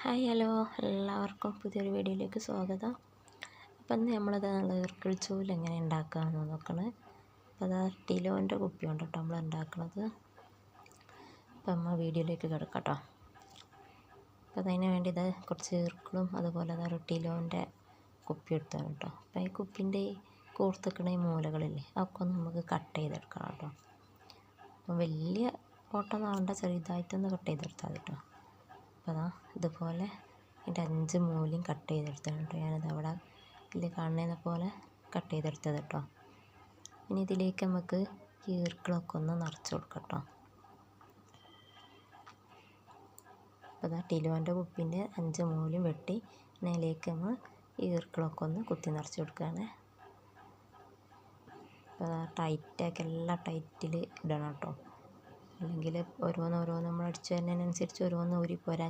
Hi hello. എല്ലാവർക്കും പുതിയൊരു വീഡിയോയിലേക്ക് സ്വാഗതം. അപ്പം ഇന്ന് നമ്മളത് നല്ല എങ്ങനെ ഉണ്ടാക്കാമെന്ന് നോക്കണേ. അപ്പോൾ അത് ടിലോന്റെ കുപ്പി കൊണ്ട് കേട്ടോ നമ്മൾ ഉണ്ടാക്കണത്. അപ്പം നമ്മൾ വീഡിയോയിലേക്ക് കിടക്കാം കേട്ടോ. അപ്പോൾ അതിന് വേണ്ടി ഇത് കുറച്ച് ഇർക്കിളും അതുപോലെ അത് ഒരു ടിലോന്റെ കുപ്പി എടുത്താണ് കേട്ടോ. അപ്പം ഈ കുപ്പിന്റെ കൂർത്തിക്കണ ഈ മൂലകളില്ലേ അതൊക്കെ ഒന്ന് നമുക്ക് കട്ട് ചെയ്തെടുക്കണം കേട്ടോ. അപ്പം വലിയ ഓട്ടം ആവേണ്ട ചെറുതായിട്ടൊന്ന് കട്ട് ചെയ്തെടുത്താൽ കേട്ടോ. അപ്പോൾ അതാ ഇതുപോലെ ഇതിന്റെ അഞ്ച് മൂലയും കട്ട് ചെയ്തെടുത്താണ് കേട്ടോ. ഞാനിത് അവിടെ ഇതിൽ കാണുന്ന പോലെ കട്ട് ചെയ്തെടുത്തത് കേട്ടോ. ഇനി ഇതിലേക്ക് നമുക്ക് ഈർക്കിളൊക്കെ ഒന്ന് നിറച്ച് കൊടുക്കാം കേട്ടോ. അപ്പോൾ അതാ ടിലുവാന്റെ കുപ്പിന്റെ അഞ്ച് മൂലയും വെട്ടി അതിലേക്ക് നമ്മൾ ഈർക്കിളൊക്കെ ഒന്ന് കുത്തി നിറച്ച് കൊടുക്കുകയാണ്. അപ്പോൾ ടൈറ്റാക്കി എല്ലാം ടൈറ്റിൽ ഇടണം കേട്ടോ. അല്ലെങ്കിൽ ഓരോന്ന് ഓരോന്ന് നമ്മൾ അടിച്ചു വരുന്നതിനനുസരിച്ച് ഓരോന്ന് ഊരി പോരാൻ